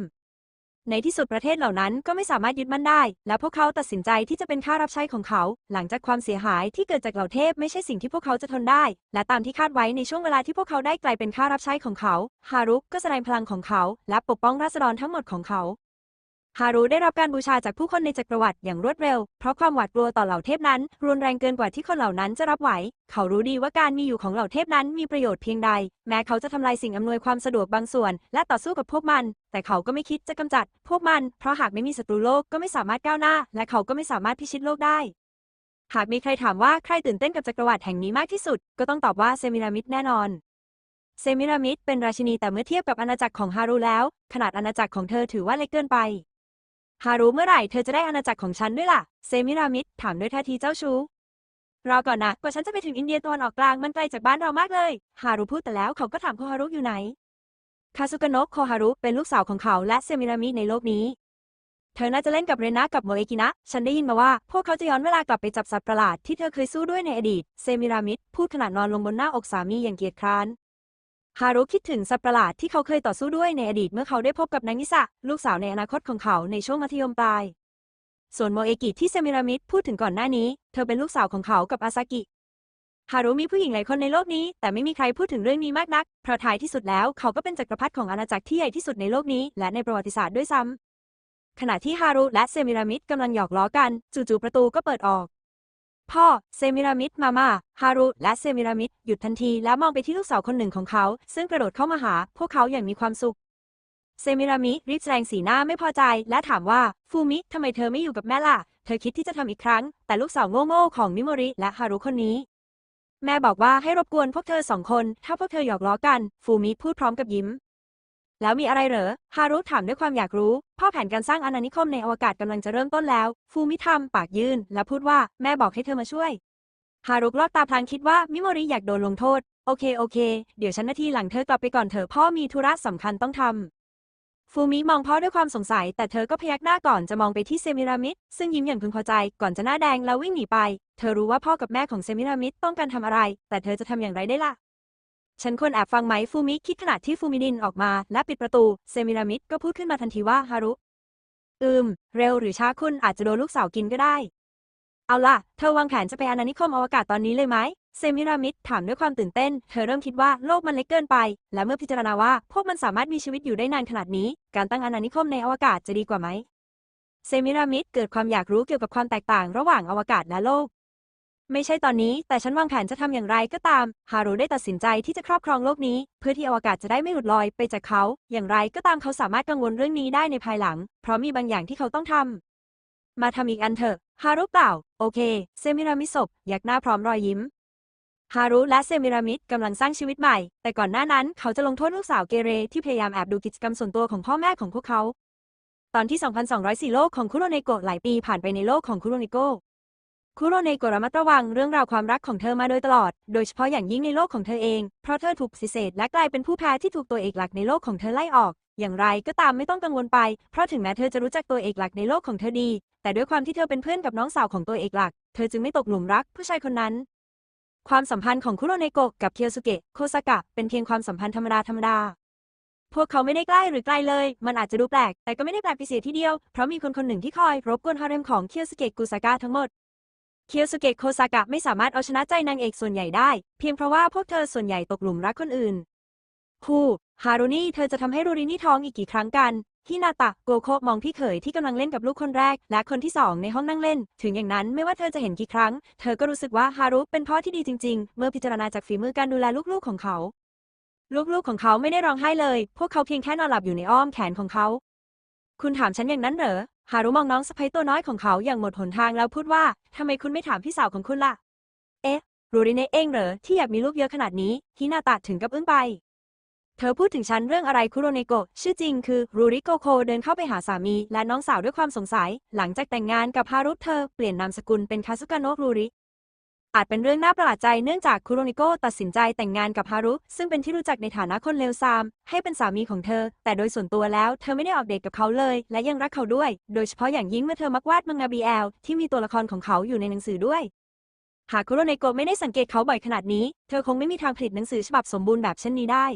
ในที่สุดประเทศเหล่านั้นก็ไม่สามารถยึดมั่นได้ และพวกเขาตัดสินใจที่จะเป็นข้ารับใช้ของเขา หลังจากความเสียหายที่เกิดจากเหล่าเทพไม่ใช่สิ่งที่พวกเขาจะทนได้ และตามที่คาดไว้ในช่วงเวลาที่พวกเขาได้กลายเป็นข้ารับใช้ของเขา ฮารุก็แสดงพลังของเขา และปกป้องราษฎรทั้งหมดของเขา ฮารุได้รับการบูชาจากผู้คนในจักรวรรดิอย่างรวดเร็ว เพราะความหวาดกลัวต่อเหล่าเทพนั้น รุนแรงเกินกว่าที่คนเหล่านั้นจะรับไหว เขารู้ดีว่าการมีอยู่ของเหล่าเทพนั้นมีประโยชน์เพียงใด แม้เขาจะทำลายสิ่งอำนวยความสะดวกบางส่วน และต่อสู้กับพวกมัน แต่เขาก็ไม่คิดจะกำจัด พวกมัน เพราะหากไม่มีศัตรูโลกก็ไม่สามารถก้าวหน้า และเขาก็ไม่สามารถพิชิตโลกได้หากมีใครถามว่าใครตื่นเต้นกับจักรวรรดิแห่งนี้มากที่สุด ก็ต้องตอบว่าเซมิรามิดแน่นอน เซมิรามิดเป็นราชินีแต่เมื่อเทียบกับอาณาจักรของฮารุแล้ว ขนาดอาณาจักรของเธอถือว่าเล็กเกินไป ฮารุเมื่อไหร่เธอจะได้อาณาจักรของฉันด้วยล่ะ เซมิรามิดถามด้วยท่าทีเจ้าชู้ รอก่อนนะ กว่าฉันจะไปถึงอินเดียตะวันออกกลางมันไกลจากบ้านเรามากเลย ฮารุพูดแต่แล้วเขาก็ถามว่าฮารุอยู่ไหน คาซุกโนะโคฮารุเป็นลูกสาวของเขาและเซมิรามิในโลกนี้ เธอน่าจะเล่นกับเรนากับโมเอกินะ ฉันได้ยินมาว่า พวกเขาจะย้อนเวลากลับไปจับสัตว์ประหลาดที่เธอเคยสู้ด้วยในอดีต เซมิรามิดพูดขณะนอนลงบนหน้าอกสามีอย่างเกียจคร้าน ฮารุคิดถึงสัตว์ประหลาดที่เขาเคยต่อสู้ด้วยในอดีตเมื่อเขาได้พบกับนางนิสะลูกสาวในอนาคตของเขาในช่วงมัธยมปลาย ส่วนโมเอกิที่เซมิรามิดพูดถึงก่อนหน้านี้ เธอเป็นลูกสาวของเขากับอาซากิ ฮารุมีผู้หญิงหลายคนในโลกนี้ แต่ไม่มีใครพูดถึงเรื่องนี้มากนัก เพราะท้ายที่สุดแล้วเขาก็เป็นจักรพรรดิของอาณาจักรที่ใหญ่ที่สุดในโลกนี้ และในประวัติศาสตร์ด้วยซ้ำขณะที่ฮารุและเซมิรามิดกำลังหยอกล้อกัน จู่ๆประตูก็เปิดออก พ่อ เซมิรามิดมาม่าฮารุ และเซมิรามิดหยุดทันทีแล้วมองไปที่ลูกสาวคนหนึ่งของเขา ซึ่งกระโดดเข้ามาหา พวกเขาอย่างมีความสุข เซมิรามิรีบแสดงสีหน้าไม่พอใจ และถามว่า ฟูมิทำไมเธอไม่อยู่กับแม่ล่ะ เธอคิดที่จะทำอีกครั้ง แต่ลูกสาวโง่ๆของมิโมริ และฮารุคนนี้ แม่บอกว่าให้รบกวนพวกเธอสองคน ถ้าพวกเธอหยอกล้อกัน ฟูมิพูดพร้อมกับยิ้ม แล้วมีอะไรเหรอ ฮารุถามด้วยความอยากรู้ พ่อแผนการสร้างอาณานิคมในอวกาศกำลังจะเริ่มต้นแล้ว ฟูมิทำปากยื่น และพูดว่าแม่บอกให้เธอมาช่วย ฮารุลอดตาพลางคิดว่ามิโมริอยากโดนลงโทษ โอเคโอเค เดี๋ยวฉันนาทีหลังเธอกลับไปก่อนเถอะพ่อมีธุระสำคัญต้องทำ ฟูมิมองพ่อด้วยความสงสัย แต่เธอก็พยักหน้าก่อนจะมองไปที่เซมิรามิดซึ่งยิ้มอย่างพึงพอใจก่อนจะหน้าแดงแล้ววิ่งหนีไป เธอรู้ว่าพ่อกับแม่ของเซมิรามิดต้องการทำอะไร แต่เธอจะทำอย่างไรได้ล่ะ ฉันควรแอบฟังไหมฟูมิคิดขณะที่ฟูมิดินออกมา และปิดประตู เซมิรามิดก็พูดขึ้นมาทันทีว่าฮารุ อืม เร็วหรือช้าคุณอาจจะโดนลูกสาวกินก็ได้ เอาล่ะ เธอวางแผนจะไปอาณานิคมอวกาศตอนนี้เลยไหม เซมิรามิดถามด้วยความตื่นเต้น เธอเริ่มคิดว่าโลกมันเล็กเกินไป และเมื่อพิจารณาว่าพวกมันสามารถมีชีวิตอยู่ได้นานขนาดนี้ การตั้งอาณานิคมในอวกาศจะดีกว่าไหมเซมิรามิดเกิดความอยากรู้เกี่ยวกับความแตกต่างระหว่างอวกาศและโลก ไม่ใช่ตอนนี้ แต่ฉันวางแผนจะทำอย่างไรก็ตาม ฮารุได้ตัดสินใจที่จะครอบครองโลกนี้ เพื่อที่อวกาศจะได้ไม่หลุดลอยไปจากเขา อย่างไรก็ตามเขาสามารถกังวลเรื่องนี้ได้ในภายหลัง เพราะมีบางอย่างที่เขาต้องทำมาทำอีกอันเถอะ ฮารุเปล่า โอเค เซมิรามิศพยักหน้าพร้อมรอยยิ้ม ฮารุและเซมิรามิดกำลังสร้างชีวิตใหม่ แต่ก่อนหน้านั้นเขาจะลงโทษลูกสาวเกเรที่พยายามแอบดูกิจกรรมส่วนตัวของพ่อแม่ของพวกเขา ตอนที่ 2204 โลกของคุโรเนโกะหลายปีผ่านไปในโลกของคุโรเนโกะ คุโรเนโกระมัดระวังเรื่องราวความรักของเธอมาโดยตลอด โดยเฉพาะอย่างยิ่งในโลกของเธอเอง เพราะเธอถูกปฏิเสธและกลายเป็นผู้แพ้ที่ถูกตัวเอกหลักในโลกของเธอไล่ออก อย่างไรก็ตามไม่ต้องกังวลไป เพราะถึงแม้เธอจะรู้จักตัวเอกหลักในโลกของเธอดี แต่ด้วยความที่เธอเป็นเพื่อนกับน้องสาวของตัวเอกหลัก เธอจึงไม่ตกหลุมรักผู้ชายคนนั้น ความสัมพันธ์ของคุโรเนโกะกับเคียวสุเกะโคซากะเป็นเพียงความสัมพันธ์ธรรมดาธรรมดาพวกเขาไม่ได้ใกล้หรือไกลเลย มันอาจจะดูแปลก แต่ก็ไม่ได้แปลกพิเศษทีเดียว เพราะมีคนคนหนึ่งที่คอยรบกวนฮาเร็มของเคียวสเกะกุซากะทั้งหมด เคียวสุเกะโคซากะไม่สามารถเอาชนะใจนางเอกส่วนใหญ่ได้ เพียงเพราะว่าพวกเธอส่วนใหญ่ตกหลุมรักคนอื่นคู่ฮารุนี่เธอจะทำให้รูรินี่ท้องอีกกี่ครั้งกันฮินาตะโกโคะมองพี่เขยที่กำลังเล่นกับลูกคนแรก และคนที่สองในห้องนั่งเล่น ถึงอย่างนั้นไม่ว่าเธอจะเห็นกี่ครั้ง เธอก็รู้สึกว่าฮารุเป็นพ่อที่ดีจริง ๆ เมื่อพิจารณาจากฝีมือการดูแลลูกๆของเขา ลูกๆของเขาไม่ได้ร้องไห้เลย พวกเขาเพียงแค่นอนหลับอยู่ในอ้อมแขนของเขา คุณถามฉันอย่างนั้นเหรอ ฮารุมองน้องสะใภ้ตัวน้อยของเขาอย่างหมดหนทางแล้วพูดว่าทำไมคุณไม่ถามพี่สาวของคุณล่ะ เอ๊ะรูริเนะเองเหรอที่อยากมีลูกเยอะขนาดนี้ฮินาตะถึงกับอึ้งไป เธอพูดถึงฉันเรื่องอะไรคุโรเนโกะชื่อจริงคือรูริโกโคเดินเข้าไปหาสามีและน้องสาวด้วยความสงสัย หลังจากแต่งงานกับฮารุเธอเปลี่ยนนามสกุลเป็นคาซุกะโนะรูริ อาจเป็นเรื่องน่าประหลาดใจเนื่องจากคุโรนิโกตัดสินใจแต่งงานกับฮารุ ซึ่งเป็นที่รู้จักในฐานะคนเลวทราม ให้เป็นสามีของเธอ แต่โดยส่วนตัวแล้วเธอไม่ได้ออกเดทกับเขาเลย และยังรักเขาด้วย โดยเฉพาะอย่างยิ่งเมื่อเธอมักวาดมังงะบีแอลที่มีตัวละครของเขาอยู่ในหนังสือด้วยหากคุโรนิโกไม่ได้สังเกตเขาบ่อยขนาดนี้ เธอคงไม่มีทางผลิตหนังสือฉบับสมบูรณ์แบบเช่นนี้ได้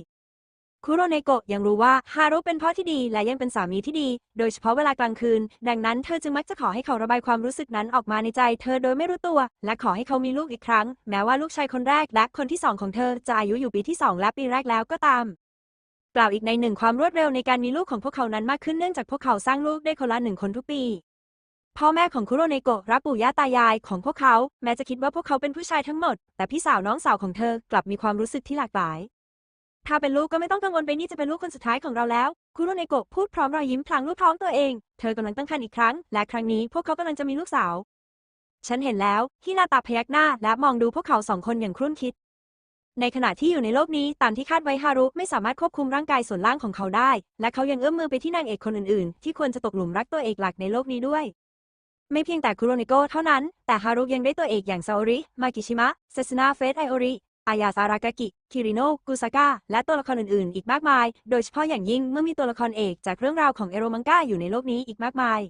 คุโรเนโกะยังรู้ว่าฮารุเป็นพ่อที่ดีและยังเป็นสามีที่ดี โดยเฉพาะเวลากลางคืน ดังนั้นเธอจึงมักจะขอให้เขาระบายความรู้สึกนั้นออกมาในใจเธอโดยไม่รู้ตัว และขอให้เขามีลูกอีกครั้ง แม้ว่าลูกชายคนแรกและคนที่สองของเธอจะอายุอยู่ปีที่สองและปีแรกแล้วก็ตามกล่าวอีกในหนึ่งความรวดเร็วในการมีลูกของพวกเขานั้นมากขึ้นเนื่องจากพวกเขาสร้างลูกได้คนละหนึ่งคนทุกปีพ่อแม่ของคุโรเนโกะรับปู่ย่าตายายของพวกเขา แม้จะคิดว่าพวกเขาเป็นผู้ชายทั้งหมด แต่พี่สาวน้องสาวของเธอกลับมีความรู้สึกที่หลากหลาย ถ้าเป็นลูกก็ไม่ต้องกังวลไปนี่จะเป็นลูกคนสุดท้ายของเราแล้ว คุโรเนโกะพูดพร้อมรอยยิ้มพลางรูปท้องตัวเอง เธอกำลังตั้งครรภ์อีกครั้ง และครั้งนี้พวกเขากำลังจะมีลูกสาว ฉันเห็นแล้วที่หน้าตาพยักหน้า และมองดูพวกเขาสองคนอย่างครุ่นคิด ในขณะที่อยู่ในโลกนี้ตามที่คาดไว้ฮารุไม่สามารถควบคุมร่างกายส่วนล่างของเขาได้ และเขายังเอื้อมมือไปที่นางเอกคนอื่นๆ ที่ควรจะตกหลุมรักตัวเอกหลักในโลกนี้ด้วยไม่เพียงแต่คุโรเนโกะเท่านั้น แต่ฮารุยังได้ตัวเอกอย่างซาโอริ มากิชิมะ เซซนาเฟสไอโอริ อายาซารากากิ คิริโนะกุซากะ และตัวละครอื่นๆ อีกมากมาย โดยเฉพาะอย่างยิ่งเมื่อมีตัวละครเอกจากเรื่องราวของเอโรมังกาอยู่ในโลกนี้อีกมากมาย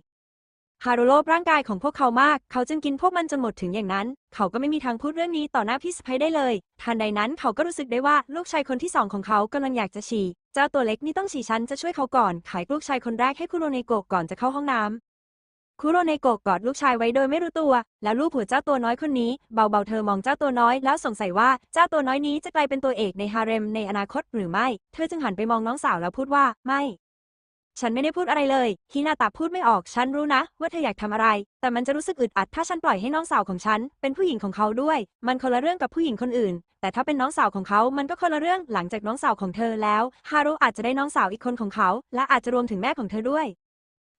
ฮารุโลภร่างกายของพวกเขามาก เขาจึงกินพวกมันจนหมดถึงอย่างนั้น เขาก็ไม่มีทางพูดเรื่องนี้ต่อหน้าพี่สะใภ้ได้เลย ทันใดนั้นเขาก็รู้สึกได้ว่าลูกชายคนที่สองของเขากำลังอยากจะฉี่ เจ้าตัวเล็กนี่ต้องฉี่ฉันจะช่วยเขาก่อน ขายลูกชายคนแรกให้คุโรเนโกะก่อนจะเข้าห้องน้ำ คุโรเนโกะกอดลูกชายไว้โดยไม่รู้ตัว แล้วลูบหัวเจ้าตัวน้อยคนนี้ เบาๆเธอมองเจ้าตัวน้อยแล้วสงสัยว่าเจ้าตัวน้อยนี้จะกลายเป็นตัวเอกในฮาเร็มในอนาคตหรือไม่ เธอจึงหันไปมองน้องสาวแล้วพูดว่าไม่ ฉันไม่ได้พูดอะไรเลยฮินาตะพูดไม่ออกฉันรู้นะ ว่าเธออยากทำอะไร แต่มันจะรู้สึกอึดอัดถ้าฉันปล่อยให้น้องสาวของฉัน เป็นผู้หญิงของเขาด้วย มันคนละเรื่องกับผู้หญิงคนอื่น แต่ถ้าเป็นน้องสาวของเขามันก็คนละเรื่องหลังจากน้องสาวของเธอแล้วฮารุอาจจะได้น้องสาวอีกคนของเขา และอาจจะรวมถึงแม่ของเธอด้วย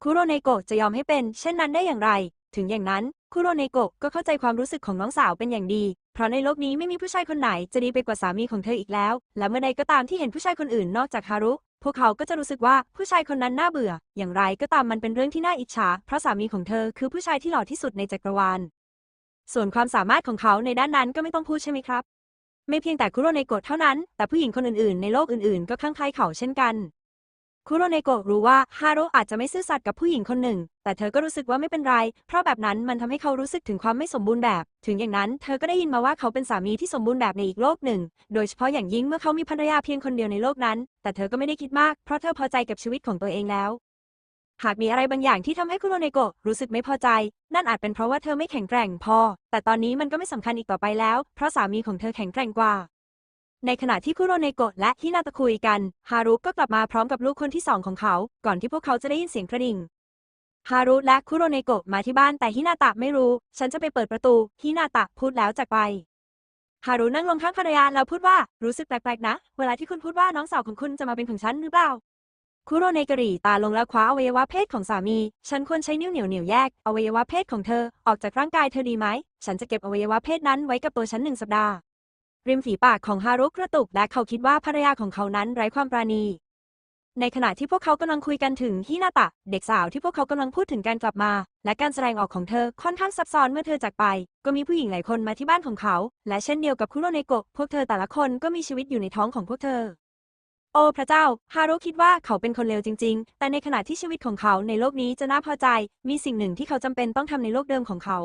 คุโรเนโกะจะยอมให้เป็น เช่นนั้นได้อย่างไร ถึงอย่างนั้น คุโรเนโกะก็เข้าใจความรู้สึกของน้องสาวเป็นอย่างดี เพราะในโลกนี้ไม่มีผู้ชายคนไหนจะดีไปกว่าสามีของเธออีกแล้ว และเมื่อใดก็ตามที่เห็นผู้ชายคนอื่นนอกจากฮารุพวกเขาก็จะรู้สึกว่าผู้ชายคนนั้นน่าเบื่อ อย่างไรก็ตามมันเป็นเรื่องที่น่าอิจฉา เพราะสามีของเธอคือผู้ชายที่หล่อที่สุดในจักรวาล ส่วนความสามารถของเขาในด้านนั้นก็ไม่ต้องพูดใช่ไหมครับ ไม่เพียงแต่คุโรเนโกะเท่านั้น แต่ผู้หญิงคนอื่นๆ ในโลกอื่นๆ ก็คลั่งไคล้เขาเช่นกัน คุโรเนโกะรู้ว่าฮารุอาจจะไม่ซื่อสัตย์กับผู้หญิงคนหนึ่ง แต่เธอก็รู้สึกว่าไม่เป็นไร เพราะแบบนั้นมันทำให้เขารู้สึกถึงความไม่สมบูรณ์แบบ ถึงอย่างนั้นเธอก็ได้ยินมาว่าเขาเป็นสามีที่สมบูรณ์แบบในอีกโลกหนึ่ง โดยเฉพาะอย่างยิ่งเมื่อเขามีภรรยาเพียงคนเดียวในโลกนั้น แต่เธอก็ไม่ได้คิดมาก เพราะเธอพอใจกับชีวิตของตัวเองแล้ว หากมีอะไรบางอย่างที่ทำให้คุโรเนโกะรู้สึกไม่พอใจ นั่นอาจเป็นเพราะว่าเธอไม่แข็งแกร่งพอ แต่ตอนนี้มันก็ไม่สำคัญอีกต่อไปแล้ว เพราะสามีของเธอแข็งแกร่งกว่า ในขณะที่คุโรเนโกะและฮินาตะคุยกัน ฮารุก็กลับมาพร้อมกับลูกคนที่สองของเขา ก่อนที่พวกเขาจะได้ยินเสียงกระดิ่ง ฮารุและคุโรเนโกะมาที่บ้านแต่ฮินาตะไม่รู้ ฉันจะไปเปิดประตู ฮินาตะพูดแล้วจากไป ฮารุนั่งลงข้างภรรยาแล้วพูดว่า รู้สึกแปลกๆนะ เวลาที่คุณพูดว่าน้องสาวของคุณจะมาเป็นของฉันหรือเปล่า คุโรเนกรีตาลงแล้วคว้าอวัยวะเพศของสามี ฉันควรใช้นิ้วเหนียวเหนียวแยกอวัยวะเพศของเธอออกจากร่างกายเธอดีไหม ฉันจะเก็บอวัยวะเพศนั้นไว้กับตัวฉันหนึ่งสัปดาห์ ริมฝีปากของฮารุกระตุกและเขาคิดว่าภรรยาของเขานั้นไร้ความปราณี ในขณะที่พวกเขากำลังคุยกันถึงฮินาตะ เด็กสาวที่พวกเขากำลังพูดถึงการกลับมา และการแสดงออกของเธอค่อนข้างซับซ้อนเมื่อเธอจากไป ก็มีผู้หญิงหลายคนมาที่บ้านของเขา และเช่นเดียวกับคุโรเนโกะพวกเธอแต่ละคนก็มีชีวิตอยู่ในท้องของพวกเธอโอ้พระเจ้า ฮารุคิดว่าเขาเป็นคนเลวจริง ๆ แต่ในขณะที่ชีวิตของเขาในโลกนี้จะน่าพอใจ มีสิ่งหนึ่งที่เขาจำเป็นต้องทำในโลกเดิมของเขา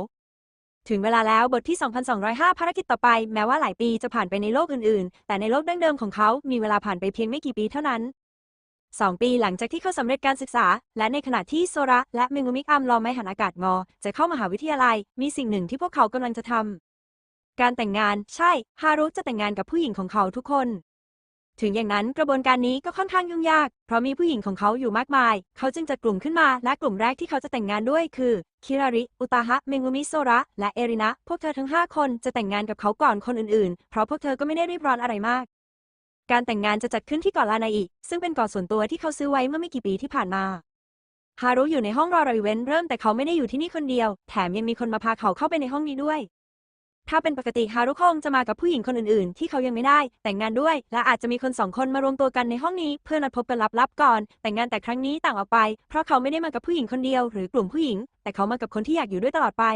ถึงเวลาแล้วบทที่ 2205 ภารกิจต่อไป แม้ว่าหลายปีจะผ่านไปในโลกอื่นๆ แต่ในโลกดั้งเดิมของเขา มีเวลาผ่านไปเพียงไม่กี่ปีเท่านั้นสองปีหลังจากที่เขาสำเร็จการศึกษา และในขณะที่โซระ และเมงุมิอัมรอไม้หันอากาศงอ จะเข้ามหาวิทยาลัย มีสิ่งหนึ่งที่พวกเขากำลังจะทำการแต่งงาน ใช่ ฮารุจะแต่งงานกับผู้หญิงของเขาทุกคน ถึงอย่างนั้นกระบวนการนี้ก็ค่อนข้างยุ่งยาก เพราะมีผู้หญิงของเขาอยู่มากมาย เขาจึงจัดกลุ่มขึ้นมา และกลุ่มแรกที่เขาจะแต่งงานด้วยคือ คิราริ อุตาฮะเมงุมิโซระ และเอรินะ พวกเธอทั้ง 5 คนจะแต่งงานกับเขาก่อนคนอื่นๆ เพราะพวกเธอก็ไม่ได้รีบร้อนอะไรมาก การแต่งงานจะจัดขึ้นที่เกาะลานาอิ ซึ่งเป็นเกาะส่วนตัวที่เขาซื้อไว้เมื่อไม่กี่ปีที่ผ่านมาฮารุอยู่ในห้องรอรออีเวนเริ่มแต่เขาไม่ได้อยู่ที่นี่คนเดียว แถมยังมีคนมาพาเขาเข้าไปในห้องนี้ด้วย ถ้าเป็นปกติฮารุคงจะมากับผู้หญิงคนอื่นๆ ที่เขายังไม่ได้ แต่งงานด้วย และอาจจะมีคนสองคนมารวมตัวกันในห้องนี้ เพื่อนัดพบกันลับๆก่อน แต่งงานแต่ครั้งนี้ต่างออกไป เพราะเขาไม่ได้มากับผู้หญิงคนเดียว หรือกลุ่มผู้หญิง แต่เขามากับคนที่อยากอยู่ด้วยตลอดไป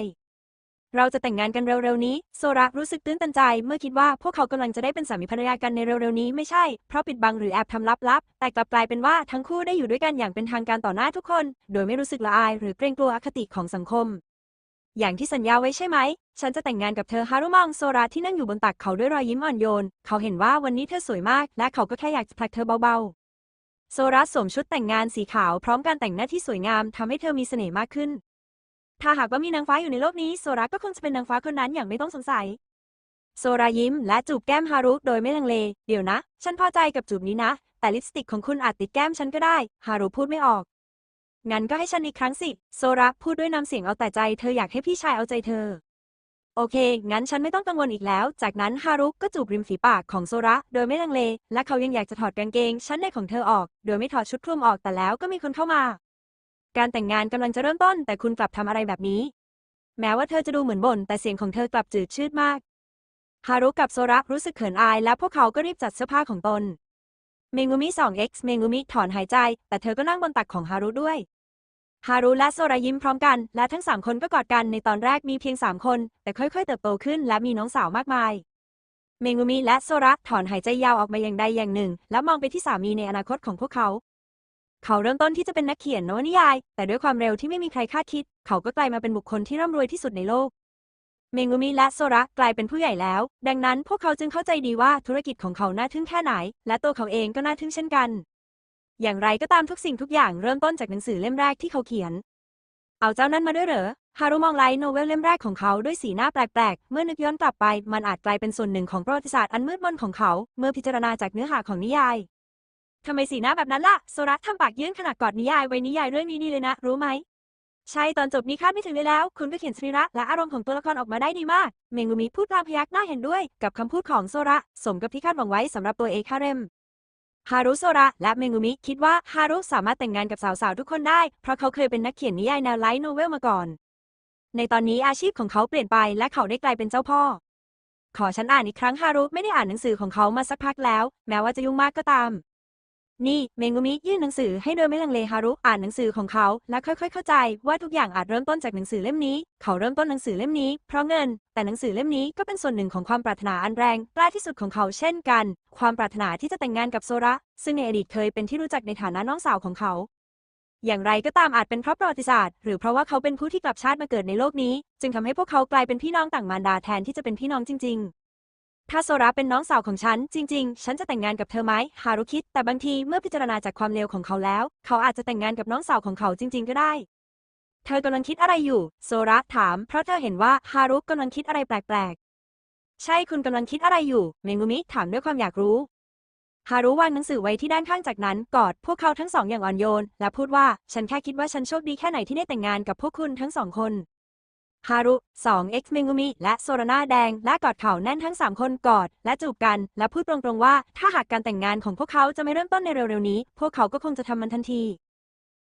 เราจะแต่งงานกันเร็วๆนี้ โซระรู้สึกตื้นตันใจ เมื่อคิดว่าพวกเขากำลังจะได้เป็นสามีภรรยากันในเร็วๆนี้ไม่ใช่เพราะปิดบังหรือแอบทำลับๆแต่กลับกลายเป็นว่าทั้งคู่ได้อยู่ด้วยกันอย่างเป็นทางการต่อหน้าทุกคน โดยไม่รู้สึกละอาย หรือเกรงกลัวอคติของสังคม อย่างที่สัญญาไว้ใช่ไหม ฉันจะแต่งงานกับเธอฮารุมองโซระที่นั่งอยู่บนตักเขาด้วยรอยยิ้มอ่อนโยน เขาเห็นว่าวันนี้เธอสวยมาก และเขาก็แค่อยากจะผลักเธอเบาๆ โซระสวมชุดแต่งงานสีขาวพร้อมการแต่งหน้าที่สวยงามทำให้เธอมีเสน่ห์มากขึ้น ถ้าหากว่ามีนางฟ้าอยู่ในโลกนี้โซระก็คงจะเป็นนางฟ้าคนนั้นอย่างไม่ต้องสงสัย โซรายิ้ม และจูบแก้มฮารุโดยไม่ลังเล เดี๋ยวนะ ฉันพอใจกับจูบนี้นะ แต่ลิปสติกของคุณอาจติดแก้มฉันก็ได้ ฮารุพูดไม่ออก งั้นก็ให้ฉันอีกครั้งสิ โซระพูดด้วยน้ำเสียงเอาแต่ใจ เธออยากให้พี่ชายเอาใจเธอ โอเค งั้นฉันไม่ต้องกังวลอีกแล้ว จากนั้นฮารุก็จูบริมฝีปากของโซระ โดยไม่ลังเล และเขายังอยากจะถอดกางเกงชั้นในของเธอออก โดยไม่ถอดชุดคลุมออก แต่แล้วก็มีคนเข้ามา การแต่งงานกำลังจะเริ่มต้น แต่คุณกลับทำอะไรแบบนี้ แม้ว่าเธอจะดูเหมือนบ่น แต่เสียงของเธอกลับจืดชืดมาก ฮารุกับโซระรู้สึกเขินอาย และพวกเขาก็รีบจัดเสื้อผ้าของตน เมงุมิ 2x เมงุมิถอนหายใจ แต่เธอก็นั่งบนตักของฮารุด้วย ฮารุและโซระยิ้มพร้อมกัน และทั้งสามคนก็กอดกันในตอนแรกมีเพียงสามคน แต่ค่อยๆ เติบโตขึ้นและมีน้องสาวมากมาย เมงุมิและโซระถอนหายใจยาวออกมาอย่างใดอย่างหนึ่ง แล้วมองไปที่สามีในอนาคตของพวกเขา เขาเริ่มต้นที่จะเป็นนักเขียนนวนิยาย แต่ด้วยความเร็วที่ไม่มีใครคาดคิด เขาก็กลายมาเป็นบุคคลที่ร่ำรวยที่สุดในโลก เมงุมิและโซระกลายเป็นผู้ใหญ่แล้ว ดังนั้นพวกเขาจึงเข้าใจดีว่าธุรกิจของเขาน่าทึ่งแค่ไหน และตัวเขาเองก็น่าทึ่งเช่นกัน อย่างไรก็ตามทุกสิ่งทุกอย่างเริ่มต้นจากหนังสือเล่มแรกที่เขาเขียน เอาเจ้านั้นมาด้วยเหรอ ฮารุมองไลท์โนเวลเล่มแรกของเขาด้วยสีหน้าแปลกๆ เมื่อนึกย้อนกลับไป มันอาจกลายเป็นส่วนหนึ่งของประวัติศาสตร์อันมืดมนของเขา เมื่อพิจารณาจากเนื้อหาของนิยาย ทำไมสีหน้าแบบนั้นล่ะ โซระทำปากยื่นขนาดกอดนิยายไว้นิยายเรื่องนี้ดีเลยนะ รู้ไหม ใช่ตอนจบนี้คาดไม่ถึงเลยแล้ว คุณก็เขียนสรีระและอารมณ์ของตัวละครออกมาได้ดีมาก เมงุมิพูดพลางพยักหน้าเห็นด้วย กับคำพูดของโซระ สมกับที่คาดหวังไว้สำหรับตัวเอคาเรม ฮารุโซระและเมงุมิคิดว่าฮารุสามารถแต่งงานกับสาวๆทุกคนได้ เพราะเขาเคยเป็นนักเขียนนิยายแนวไลท์โนเวลมาก่อน ในตอนนี้อาชีพของเขาเปลี่ยนไปและเขาได้กลายเป็นเจ้าพ่อ ขอฉันอ่านอีกครั้งฮารุไม่ได้อ่านหนังสือของเขามาสักพักแล้ว แม้ว่าจะยุ่งมากก็ตาม นี่ เมงุมิยื่นหนังสือให้โดยไม่ลังเลฮารุอ่านหนังสือของเขา และค่อยๆ เข้าใจว่าทุกอย่างอาจเริ่มต้นจากหนังสือเล่มนี้ เขาเริ่มต้นหนังสือเล่มนี้เพราะเงิน แต่หนังสือเล่มนี้ก็เป็นส่วนหนึ่งของความปรารถนาอันแรงกล้าที่สุดของเขาเช่นกัน ความปรารถนาที่จะแต่งงานกับโซระ ซึ่งในอดีตเคยเป็นที่รู้จักในฐานะน้องสาวของเขา อย่างไรก็ตามอาจเป็นเพราะประวัติศาสตร์ หรือเพราะว่าเขาเป็นผู้ที่กลับชาติมาเกิดในโลกนี้ จึงทำให้พวกเขากลายเป็นพี่น้องต่างมารดาแทนที่จะเป็นพี่น้องจริง ๆ ถ้าโซระเป็นน้องสาวของฉัน จริง ๆ ฉันจะแต่งงานกับเธอไหมฮารุคิด แต่บางทีเมื่อพิจารณาจากความเลวของเขาแล้ว เขาอาจจะแต่งงานกับน้องสาวของเขาจริง ๆ ก็ได้ เธอกำลังคิดอะไรอยู่ โซระถาม เพราะเธอเห็นว่าฮารุกำลังคิดอะไรแปลกๆ ใช่คุณกำลังคิดอะไรอยู่ เมงุมิถามด้วยความอยากรู้ฮารุวางหนังสือไว้ที่ด้านข้างจากนั้นกอดพวกเขาทั้งสองอย่างอ่อนโยน และพูดว่าฉันแค่คิดว่าฉันโชคดีแค่ไหนที่ได้แต่งงานกับพวกคุณทั้งสองคน ฮารุ2 x เมงุมิและโซรนาแดง และกอดเข่าแน่นทั้ง 3 คนกอด และจูบกัน และพูดตรงๆว่า ถ้าหากการแต่งงานของพวกเขาจะไม่เริ่มต้นในเร็วๆนี้ พวกเขาก็คงจะทำมันทันที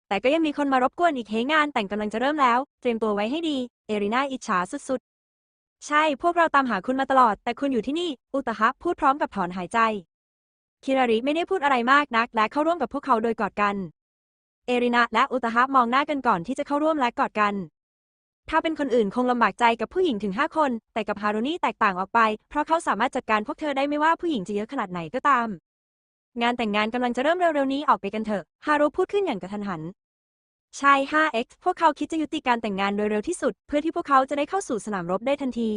แต่ก็ยังมีคนมารบกวนอีกเฮงานแต่งกำลังจะเริ่มแล้ว เตรียมตัวไว้ให้ดี เอริน่าอิจฉาสุดๆ ใช่พวกเราตามหาคุณมาตลอด แต่คุณอยู่ที่นี่ อุตหะพูดพร้อมกับถอนหายใจ คิราริไม่ได้พูดอะไรมากนัก และเข้าร่วมกับพวกเขาโดยกอดกัน เอรินาและอุตหะมองหน้ากันก่อนที่จะเข้าร่วมและกอดกัน ถ้าเป็นคนอื่นคงลำบากใจกับผู้หญิงถึง 5 คน แต่กับฮารุนี่แตกต่างออกไป เพราะเขาสามารถจัดการพวกเธอได้ไม่ว่าผู้หญิงจะเยอะขนาดไหนก็ตาม งานแต่งงานกำลังจะเริ่มเร็วๆนี้ออกไปกันเถอะ ฮารุพูดขึ้นอย่างกระทันหัน ใช่ 5x พวกเขาคิดจะยุติการแต่งงานโดยเร็วที่สุด เพื่อที่พวกเขาจะได้เข้าสู่สนามรบได้ทันที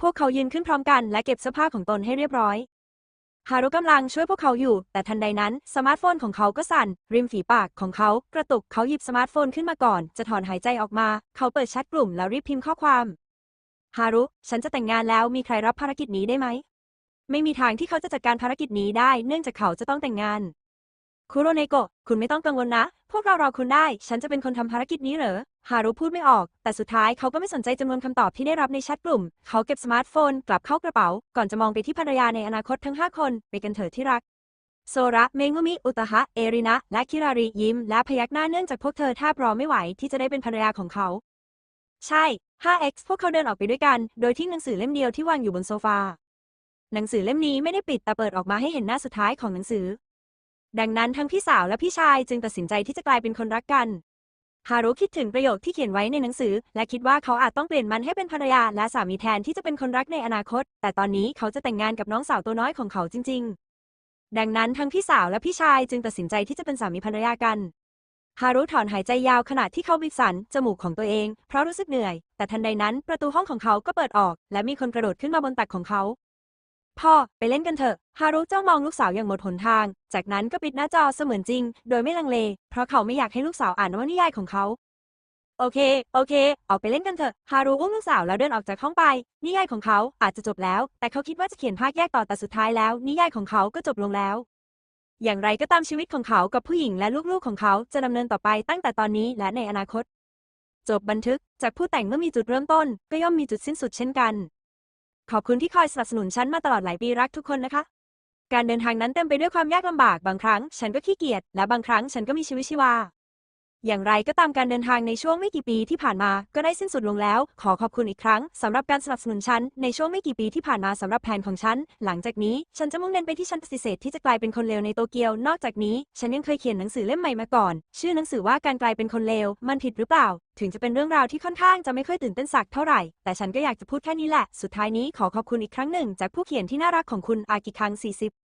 พวกเขายืนขึ้นพร้อมกันและเก็บเสื้อผ้าของตนให้เรียบร้อย ฮารุกำลังช่วยพวกเขาอยู่ แต่ทันใดนั้น สมาร์ทโฟนของเขาก็สั่น ริมฝีปากของเขากระตุกเขาหยิบสมาร์ทโฟนขึ้นมาก่อน จะถอนหายใจออกมา เขาเปิดแชทกลุ่มแล้วรีบพิมพ์ข้อความ ฮารุ ฉันจะแต่งงานแล้วมีใครรับภารกิจนี้ได้ไหม ไม่มีทางที่เขาจะจัดการภารกิจนี้ได้ เนื่องจากเขาจะต้องแต่งงานคุโรเนโกะคุณไม่ต้องกังวลนะ พวกเรารอคุณได้ ฉันจะเป็นคนทำภารกิจนี้เหรอ ฮารุพูดไม่ออก แต่สุดท้ายเขาก็ไม่สนใจจำนวนคำตอบที่ได้รับในแชทกลุ่ม เขาเก็บสมาร์ทโฟนกลับเข้ากระเป๋า ก่อนจะมองไปที่ภรรยาในอนาคตทั้ง 5 คน ไปกันเถิดที่รัก โซระเมงุมิ อุตหะ เอรินะ และคิราริยิ้ม และพยักหน้าเนื่องจากพวกเธอแทบรอไม่ไหวที่จะได้เป็นภรรยาของเขา ใช่ 5x พวกเขาเดินออกไปด้วยกัน โดยทิ้งหนังสือเล่มเดียวที่วางอยู่บนโซฟา หนังสือเล่มนี้ไม่ได้ปิดแต่เปิดออกมาให้เห็นหน้าสุดท้ายของหนังสือ ดังนั้นทั้งพี่สาวและพี่ชายจึงตัดสินใจที่จะกลายเป็นคนรักกัน ฮารุคิดถึงประโยคที่เขียนไว้ในหนังสือ และคิดว่าเขาอาจต้องเปลี่ยนมันให้เป็นภรรยาและสามีแทนที่จะเป็นคนรักในอนาคต แต่ตอนนี้เขาจะแต่งงานกับน้องสาวตัวน้อยของเขาจริง ๆ ดังนั้นทั้งพี่สาวและพี่ชายจึงตัดสินใจที่จะเป็นสามีภรรยากันฮารุถอนหายใจยาวขณะที่เขาบิดสันจมูกของตัวเอง เพราะรู้สึกเหนื่อย แต่ทันใดนั้นประตูห้องของเขาก็เปิดออก และมีคนกระโดดขึ้นมาบนตักของเขา พ่อ ไปเล่นกันเถอะ ฮารุเจ้องมองลูกสาวอย่างหมดหนทาง จากนั้นก็ปิดหน้าจอเสมือนจริง โดยไม่ลังเล เพราะเขาไม่อยากให้ลูกสาวอ่านวนิยายของเขา โอเค โอเค ออกไปเล่นกันเถอะ ฮารุอุ้มลูกสาวแล้วเดินออกจากห้องไป นิยายของเขาอาจจะจบแล้ว แต่เขาคิดว่าจะเขียนภาคแยกต่อแต่สุดท้ายแล้ว นิยายของเขาก็จบลงแล้ว อย่างไรก็ตามชีวิตของเขากับผู้หญิงและลูกๆของเขาจะดำเนินต่อไปตั้งแต่ตอนนี้และในอนาคต จบบันทึกจากผู้แต่งเมื่อมีจุดเริ่มต้น ก็ย่อมมีจุดสิ้นสุดเช่นกัน ขอบคุณที่คอยสนับสนุนฉันมาตลอดหลายปีรักทุกคนนะคะ การเดินทางนั้นเต็มไปด้วยความยากลำบากบางครั้ง ฉันก็ขี้เกียจและบางครั้งฉันก็มีชีวิตชีวา อย่างไรก็ตามการเดินทางในช่วงไม่กี่ปีที่ผ่านมาก็ได้สิ้นสุดลงแล้ว ขอขอบคุณอีกครั้งสำหรับการสนับสนุนฉันในช่วงไม่กี่ปีที่ผ่านมาสำหรับแผนของฉัน หลังจากนี้ฉันจะมุ่งเน้นไปที่ฉันปฏิเสธที่จะกลายเป็นคนเลวในโตเกียวนอกจากนี้ ฉันยังเคยเขียนหนังสือเล่มใหม่มาก่อน ชื่อหนังสือว่าการกลายเป็นคนเลวมันผิดหรือเปล่า ถึงจะเป็นเรื่องราวที่ค่อนข้างจะไม่ค่อยตื่นเต้นสักเท่าไหร่แต่ฉันก็อยากจะพูดแค่นี้แหละ สุดท้ายนี้ขอขอบคุณอีกครั้งหนึ่งจากผู้เขียนที่น่ารักของคุณอากิคัง40